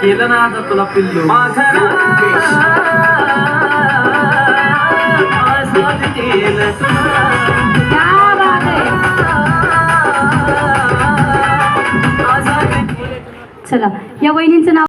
केलं ना आता तुला पिल्लू. चला या वहिनींचं नाव